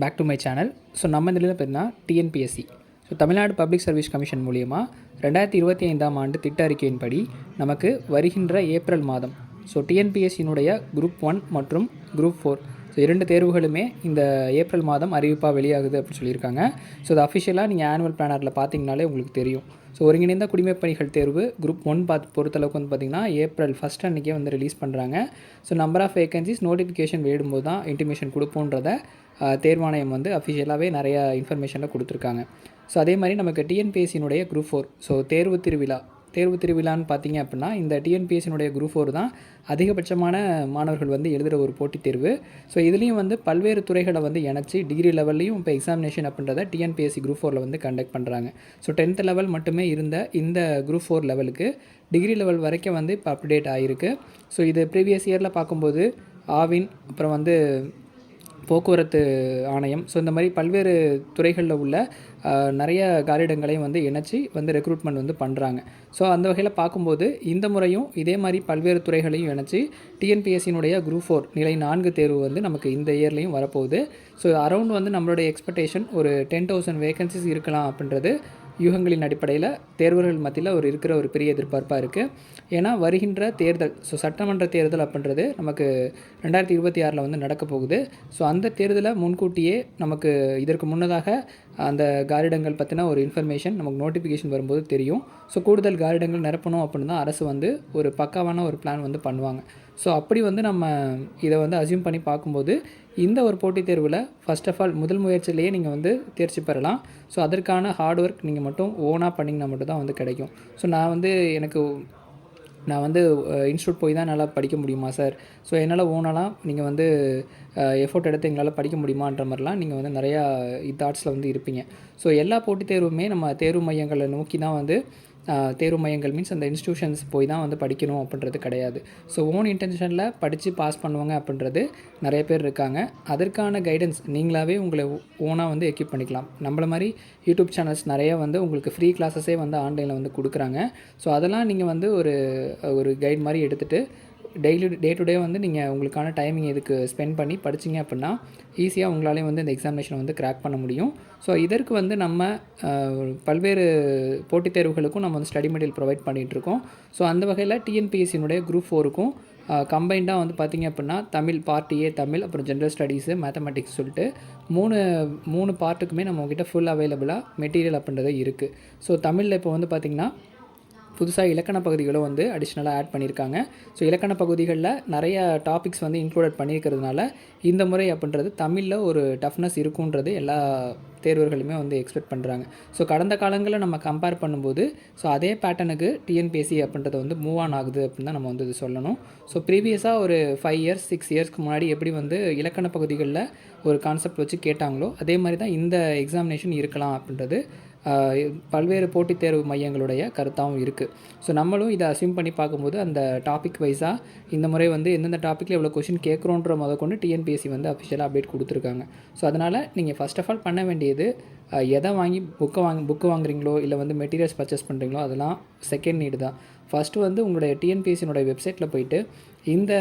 Back to my channel so நம்ம இதில் பார்த்தீங்கன்னா TNPSC so Tamil Nadu public service commission மூலியமாக ரெண்டாயிரத்தி இருபத்தி ஐந்தாம் ஆண்டு திட்ட அறிக்கையின்படி நமக்கு வருகின்ற ஏப்ரல் மாதம். ஸோ டிஎன்பிஎஸ்சியினுடைய குரூப் ஒன் மற்றும் குரூப் ஃபோர் ஸோ இரண்டு தேர்வுகளுமே இந்த ஏப்ரல் மாதம் அறிவிப்பாக வெளியாகுது அப்படின்னு சொல்லியிருக்காங்க. ஸோ அது அஃபிஷியலாக நீங்கள் ஆனுவல் பிளானரில் பார்த்தீங்கனாலே உங்களுக்கு தெரியும். ஸோ ஒருங்கிணைந்த குடிமைப் பணிகள் தேர்வு குரூப் ஒன் பார்த்து பொறுத்தளவுக்கு வந்து பார்த்திங்கன்னா ஏப்ரல் ஃபஸ்ட் அன்றைக்கே வந்து ரிலீஸ் பண்ணுறாங்க so number of vacancies notification வெளியிடும்போது தான் இன்டிமேஷன் கொடுப்போன்றத தேர்வாணையம் வந்து அஃபிஷியலாகவே நிறைய இன்ஃபர்மேஷனில் கொடுத்துருக்காங்க. ஸோ அதே மாதிரி நமக்கு டிஎன்பிஎஸ்சியினுடைய குரூப் ஃபோர் ஸோ தேர்வு திருவிழா தேர்வு திருவிழான்னு பார்த்தீங்க அப்படின்னா இந்த டிஎன்பிஎஸ்சினுடைய குரூப் ஃபோர் தான் அதிகபட்சமான மாணவர்கள் வந்து எழுதுகிற ஒரு போட்டித் தேர்வு. ஸோ இதுலேயும் வந்து பல்வேறு துறைகளை வந்து இணைச்சி டிகிரி லெவல்லையும் இப்போ எக்ஸாமினேஷன் அப்படின்றத டிஎன்பிஎஸ்சி குரூப் ஃபோரில் வந்து கண்டக்ட் பண்ணுறாங்க ஸோ டென்த் லெவல் மட்டுமே இருந்த இந்த குரூப் ஃபோர் லெவலுக்கு டிகிரி லெவல் வரைக்கும் வந்து இப்போ அப்டேட் ஆகிருக்கு ஸோ இது ப்ரீவியஸ் இயரில் பார்க்கும்போது ஆவின் அப்புறம் வந்து போக்குவரத்து ஆணையம். ஸோ இந்த மாதிரி பல்வேறு துறைகளில் உள்ள நிறைய காலிடங்களையும் வந்து இணைச்சி வந்து ரெக்ரூட்மெண்ட் வந்து பண்ணுறாங்க ஸோ அந்த வகையில் பார்க்கும்போது இந்த முறையும் இதே மாதிரி பல்வேறு துறைகளையும் இணைச்சி டிஎன்பிஎஸ்சியினுடைய குரூப் ஃபோர் நிலை நான்கு தேர்வு வந்து நமக்கு இந்த இயர்லேயும் வரப்போகுது. ஸோ அரௌண்ட் வந்து நம்மளுடைய எக்ஸ்பெக்டேஷன் ஒரு டென் தௌசண்ட் வேகன்சிஸ் இருக்கலாம் அப்படின்றது யூகங்களின் அடிப்படையில் தேர்வர்கள் மத்தியில் ஒரு இருக்கிற ஒரு பெரிய எதிர்பார்ப்பாக இருக்குது ஏன்னா வருகின்ற தேர்தல் ஸோ சட்டமன்ற தேர்தல் அப்படின்றது நமக்கு ரெண்டாயிரத்தி இருபத்தி ஆறில் வந்து நடக்க போகுது. ஸோ அந்த தேர்தலை முன்கூட்டியே நமக்கு இதற்கு முன்னதாக அந்த காரிடங்கள் பற்றின ஒரு இன்ஃபர்மேஷன் நமக்கு நோட்டிஃபிகேஷன் வரும்போது தெரியும். ஸோ கூடுதல் காரிடங்கள் நிரப்பணும் அப்படின்னு தான் அரசு வந்து ஒரு பக்காவான ஒரு பிளான் வந்து பண்ணுவாங்க. ஸோ அப்படி வந்து நம்ம இதை வந்து அசியூம் பண்ணி பார்க்கும்போது இந்த ஒரு போட்டித் தேர்வில் ஃபஸ்ட் ஆஃப் ஆல் முதல் முயற்சியிலேயே நீங்கள் வந்து தேர்ச்சி பெறலாம். ஸோ அதற்கான ஹார்ட் ஒர்க் நீங்கள் மட்டும் ஓனாக பண்ணிங்கன்னா மட்டும் தான் வந்து கிடைக்கும். ஸோ நான் வந்து எனக்கு நான் வந்து இன்ஸ்டியூட் போய் தான் என்னால் படிக்க முடியுமா சார் ஸோ என்னால் ஓனலாம் நீங்கள் வந்து எஃபோர்ட் எடுத்து எங்களால் படிக்க முடியுமான்ற மாதிரிலாம் நீங்கள் வந்து நிறையா தாட்ஸில் வந்து இருப்பீங்க. ஸோ எல்லா போட்டித் தேர்வுமே நம்ம தேர்வு மையங்களை நோக்கி தான் வந்து தேர்வு மையங்கள் மீன்ஸ் அந்த இன்ஸ்டியூஷன்ஸ் போய் தான் வந்து படிக்கணும் அப்படின்றது கிடையாது. ஸோ ஓன் இன்டென்ஷனில் படித்து பாஸ் பண்ணுவாங்க அப்படின்றது நிறைய பேர் இருக்காங்க. அதற்கான கைடன்ஸ் நீங்களாவே உங்களை ஓனாக வந்து எக்யூப் பண்ணிக்கலாம். நம்மள மாதிரி யூடியூப் சேனல்ஸ் நிறைய வந்து உங்களுக்கு ஃப்ரீ கிளாஸஸே வந்து ஆன்லைனில் வந்து கொடுக்குறாங்க. ஸோ அதெல்லாம் நீங்கள் வந்து ஒரு ஒரு கைட் மாதிரி எடுத்துகிட்டு டெய்லி டே டு டே வந்து நீங்கள் உங்களுக்கான டைமிங் இதுக்கு ஸ்பெண்ட் பண்ணி படிச்சீங்க அப்படின்னா ஈஸியாக உங்களாலே வந்து இந்த எக்ஸாமினேஷனை வந்து கிராக் பண்ண முடியும். ஸோ இதற்கு வந்து நம்ம பல்வேறு போட்டித் தேர்வுகளுக்கும் நம்ம வந்து ஸ்டடி மெட்டீரியல் ப்ரொவைட் பண்ணிகிட்ருக்கோம் ஸோ அந்த வகையில் டிஎன்பிஎஸ்சியினுடைய குரூப் ஃபோருக்கும் கம்பைண்டாக வந்து பார்த்திங்க அப்படின்னா தமிழ் பார்ட் ஏ தமிழ் அப்புறம் ஜென்ரல் ஸ்டடீஸு மேத்தமெட்டிக்ஸ் சொல்லிட்டு மூணு மூணு பார்ட்டுக்குமே நம்ம கிட்ட ஃபுல் அவைலபிளாக மெட்டீரியல் அப்படின்றது இருக்குது ஸோ தமிழில் இப்போ வந்து பார்த்திங்கன்னா புதுசாக இலக்கண பகுதிகளும் வந்து அடிஷ்னலாக ஆட் பண்ணியிருக்காங்க ஸோ இலக்கண பகுதிகளில் நிறைய டாபிக்ஸ் வந்து இன்க்ளூடட் பண்ணியிருக்கிறதுனால இந்த முறை அப்படின்றது தமிழில் ஒரு டஃப்னஸ் இருக்குன்றது எல்லா தேர்வர்களுமே வந்து எக்ஸ்பெக்ட் பண்ணுறாங்க ஸோ கடந்த காலங்களில் நம்ம கம்பேர் பண்ணும்போது ஸோ அதே பேட்டர்னுக்கு டிஎன்பிஎஸ்சி அப்படின்றது வந்து மூவ் ஆன் ஆகுது அப்படின்னு தான் நம்ம வந்து இது சொல்லணும். ஸோ ப்ரீவியஸாக ஒரு ஃபைவ் இயர்ஸ் சிக்ஸ் இயர்ஸ்க்கு முன்னாடி எப்படி வந்து இலக்கண பகுதிகளில் ஒரு கான்செப்ட் வச்சு கேட்டாங்களோ அதே மாதிரி தான் இந்த எக்ஸாமினேஷன் இருக்கலாம் அப்படின்றது பல்வேறு போட்டித் தேர்வு மையங்களுடைய கருத்தாகவும் இருக்குது ஸோ நம்மளும் இதை அசியூம் பண்ணி பார்க்கும்போது அந்த டாபிக் வைஸாக இந்த முறை வந்து எந்தெந்த டாப்பிக்கில் எவ்வளோ கொஷின் கேட்குறோன்ற முத கொண்டு டிஎன்பிஎஸ்சி வந்து அஃபிஷியலாக அப்டேட் கொடுத்துருக்காங்க. ஸோ அதனால் நீங்கள் ஃபர்ஸ்ட் ஆஃப் ஆல் பண்ண வேண்டியது எதை வாங்கி புக்கை வாங்கி புக்கு வாங்குறீங்களோ இல்லை வந்து மெட்டீரியல்ஸ் பர்ச்சேஸ் பண்ணுறீங்களோ அதெல்லாம் செகண்ட் நீடு தான். ஃபஸ்ட்டு வந்து உங்களுடைய டிஎன்பிஎஸ்சினுடைய வெப்சைட்டில் போயிட்டு இந்த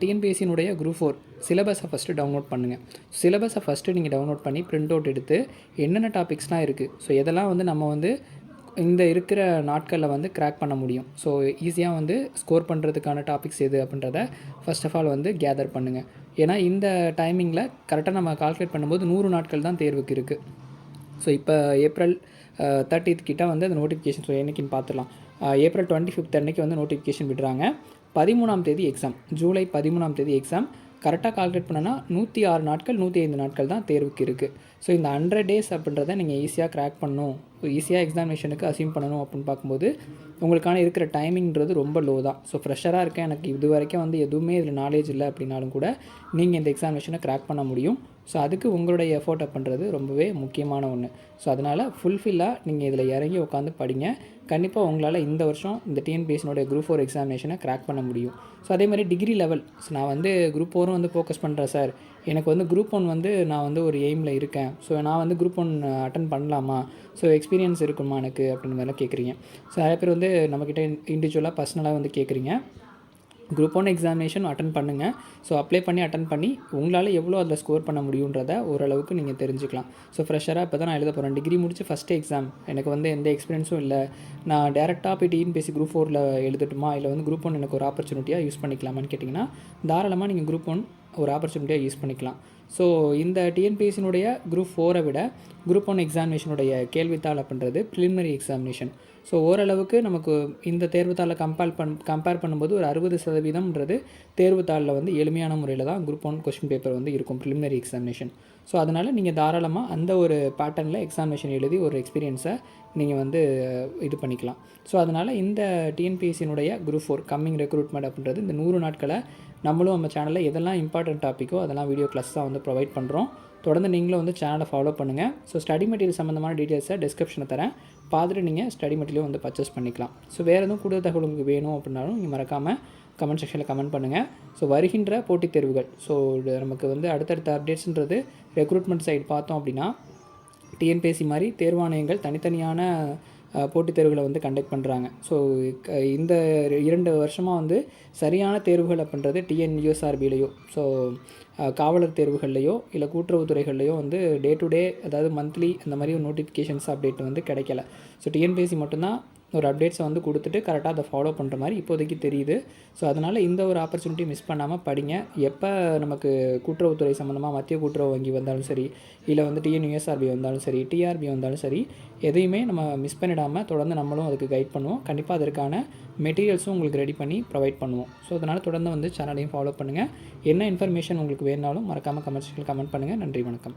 டிஎன்பிஎஸ்சினுடைய குரூப் ஃபோர் சிலபஸை ஃபஸ்ட்டு டவுன்லோட் பண்ணுங்கள் சிலபஸை ஃபஸ்ட்டு நீங்கள் டவுன்லோட் பண்ணி பிரிண்ட் அவுட் எடுத்து என்னென்ன டாபிக்ஸ்லாம் இருக்குது ஸோ எதெல்லாம் வந்து நம்ம வந்து இந்த இருக்கிற நாட்களில் வந்து கிராக் பண்ண முடியும். ஸோ ஈஸியாக வந்து ஸ்கோர் பண்ணுறதுக்கான டாபிக்ஸ் எது அப்படின்றத ஃபர்ஸ்ட் ஆஃப் ஆல் வந்து கேதர் பண்ணுங்கள் ஏன்னா இந்த டைமிங்கில் கரெக்டாக நம்ம கால்குலேட் பண்ணும்போது நூறு நாட்கள் தான் தேர்வுக்கு இருக்குது ஸோ இப்போ ஏப்ரல் தேர்ட்டித் கிட்ட வந்து அந்த நோட்டிஃபிகேஷன் ஸோ என்னைக்குன்னு பார்த்துலாம் ஏப்ரல் டுவெண்ட்டி ஃபிஃப்த் அன்னைக்கு வந்து நோட்டிஃபிகேஷன் விடுறாங்க. பதிமூணாம் தேதி எக்ஸாம் ஜூலை பதிமூணாம் தேதி எக்ஸாம் கரெக்டாக கால்குலேட் பண்ணனா நூற்றி ஆறு நாட்கள் நூற்றி ஐந்து நாட்கள் தான் தேர்வுக்கு இருக்குது ஸோ இந்த ஹண்ட்ரட் டேஸ் அப்படின்றத நீங்கள் ஈஸியாக கிராக் இப்போ ஈஸியாக எக்ஸாமினேஷனுக்கு அசியூம் பண்ணணும் அப்படின்னு பார்க்கும்போது உங்களுக்கான இருக்கிற டைமிங்கிறது ரொம்ப லோ தான். ஸோ ஃப்ரெஷராக இருக்கேன். எனக்கு இது வரைக்கும் வந்து எதுவுமே இதில் நாலேஜ் இல்லை அப்படின்னாலும் கூட நீங்கள் இந்த எக்ஸாமினேஷனை கிராக் பண்ண முடியும். ஸோ அதுக்கு உங்களுடைய எஃபோர்ட்டை பண்ணுறது ரொம்பவே முக்கியமான ஒன்று ஸோ அதனால் ஃபுல்ஃபில்லாக நீங்கள் இதில் இறங்கி உட்காந்து படிங்க. கண்டிப்பாக உங்களால் இந்த வருஷம் இந்த டிஎன்பிஎஸ்சினுடைய குரூப் ஃபோர் எக்ஸாமினேஷனை கிராக் பண்ண முடியும். ஸோ அதே மாதிரி டிகிரி லெவல் ஸோ நான் வந்து குரூப் ஃபோரும் வந்து ஃபோக்கஸ் பண்ணுறேன் சார் எனக்கு வந்து குரூப் ஒன் வந்து நான் வந்து ஒரு எய்மில் இருக்கேன். ஸோ நான் வந்து குரூப் ஒன் அட்டன் பண்ணலாமா? ஸோ எக்ஸ்பீரியன்ஸ் எக்ஸ்பீரியன்ஸ் இருக்குமா எனக்கு அப்படின்னு மாதிரிலாம் கேட்குறீங்க. ஸோ நிறைய பேர் வந்து நம்மக்கிட்ட இண்டிவிஜுவலாக பர்சனலாக வந்து கேட்குறீங்க. குரூப் ஒன் எக்ஸாமினேஷன் அட்டன் பண்ணுங்கள் ஸோ அப்ளை பண்ணி அட்டன் பண்ணி உங்களால் எவ்வளோ அதில் ஸ்கோர் பண்ண முடியுன்றத ஓரளவுக்கு நீங்கள் தெரிஞ்சுக்கலாம். ஸோ ஃப்ரெஷராக இப்போ தான் நான் எழுத போகிறேன் டிகிரி முடிச்சு ஃபஸ்ட்டு எக்ஸாம் எனக்கு வந்து எந்த எக்ஸ்பீரியன்ஸும் இல்லை. நான் டேரெக்டாக போய் டிஎன்பிஎஸ்சி குரூப் ஃபோரில் எழுதட்டுமா? இல்லை வந்து குரூப் ஒன் எனக்கு ஒரு ஆப்பர்ச்சுனிட்டியாக யூஸ் பண்ணிக்கலாமான்னு கேட்டிங்கன்னா தாராளமாக நீங்கள் குரூப் ஒன் ஒரு ஆப்பர்ச்சுனிட்டியாக யூஸ் பண்ணிக்கலாம். ஸோ இந்த டிஎன்பிஎஸ்சினுடைய குரூப் ஃபோரை விட குரூப் ஒன் எக்ஸாமினேஷனுடைய கேள்வித்தாள் அப்படின்றது ப்ரிலிமினரி எக்ஸாமினேஷன் ஸோ ஓரளவுக்கு நமக்கு இந்த தேர்வுத்தாளை கம்பேர் பண் கம்பேர் பண்ணும்போது ஒரு அறுபது சதவீதம்ன்றது தேர்வுத்தாளில் வந்து எளிமையான முறையில் தான் குரூப் ஒன் கொஸ்டின் பேப்பர் வந்து இருக்கும் ப்ரிலிமினரி எக்ஸாமினேஷன் ஸோ அதனால் நீங்கள் தாராளமாக அந்த ஒரு பேட்டர்னில் எக்ஸாமினேஷன் எழுதி ஒரு எக்ஸ்பீரியன்ஸை நீங்கள் வந்து இது பண்ணிக்கலாம். ஸோ அதனால் இந்த டிஎன்பிஎஸ்சினுடைய குரூப் ஃபோர் கம்மிங் ரெக்ரூட்மெண்ட் அப்படின்றது இந்த நூறு நாட்களை நம்மளும் நம்ம சேனலில் எதெல்லாம் இம்பார்ட்டன்ட் டாப்பிக்கோ அதெல்லாம் வீடியோ கிளாஸாக வந்து ப்ரொவைட் பண்ணுறோம் தொடர்ந்து நீங்களும் வந்து சேனலை ஃபாலோ பண்ணுங்கள் ஸோ ஸோ ஸ்டடி மெட்டீரியல் சம்மந்தமான டீட்டெயில்ஸை டிஸ்கிரிப்ஷனில் தரேன். பார்த்துட்டு நீங்கள் ஸ்டடி மெட்டீரியல் வந்து பர்ச்சேஸ் பண்ணிக்கலாம். ஸோ வேறு எதுவும் கூடுதல் தகவல் உங்களுக்கு வேணும் அப்படின்னாலும் நீங்கள் மறக்காமல் கமெண்ட் செக்ஷனில் கமெண்ட் பண்ணுங்கள் ஸோ வருகின்ற போட்டித் தேர்வுகள். ஸோ நமக்கு வந்து அடுத்தடுத்த அப்டேட்ஸ்ன்றது ரெக்ரூட்மெண்ட் சைடு பார்த்தோம் அப்படின்னா டிஎன்பிஎஸ்சி மாதிரி தேர்வாணையங்கள் தனித்தனியான போட்டித் தேர்வுகளை வந்து கண்டக்ட் பண்ணுறாங்க ஸோ இந்த இரண்டு வருஷமாக வந்து சரியான தேர்வுகள் அப்படின்றது டிஎன்யூஎஸ்ஆர்பிலேயோ ஸோ காவலர் தேர்வுகள்லையோ இல்லை கூட்டுறவுத்துறைகள்லையோ வந்து டே டு டே அதாவது மந்த்லி அந்த மாதிரி ஒரு நோட்டிஃபிகேஷன்ஸ் அப்டேட் வந்து கிடைக்கல. ஸோ டிஎன்பிஎஸ்சி மட்டும்தான் ஒரு அப்டேட்ஸை வந்து கொடுத்துட்டு கரெக்டாக அதை ஃபாலோ பண்ணுற மாதிரி இப்போதைக்கு தெரியுது. ஸோ அதனால் இந்த ஒரு ஆப்பர்ச்சுனிட்டி மிஸ் பண்ணாமல் படிங்க. எப்போ நமக்கு கூட்டுறவுத்துறை சம்மந்தமாக மத்திய கூட்டுறவு வங்கி வந்தாலும் சரி இல்லை வந்து டிஎன்யூஎஸ்ஆர்பி வந்தாலும் சரி டிஆர்பி வந்தாலும் சரி எதையுமே நம்ம மிஸ் பண்ணிடாமல் தொடர்ந்து நம்மளும் அதுக்கு கைட் பண்ணுவோம். கண்டிப்பாக அதற்கான மெட்டீரியல்ஸும் உங்களுக்கு ரெடி பண்ணி ப்ரொவைட் பண்ணுவோம். ஸோ அதனால் தொடர்ந்து வந்து சேனலையும் ஃபாலோ பண்ணுங்கள் என்ன இன்ஃபர்மேஷன் உங்களுக்கு வேணாலும் மறக்காமல் கமெண்ட் கமெண்ட் பண்ணுங்கள் நன்றி வணக்கம்.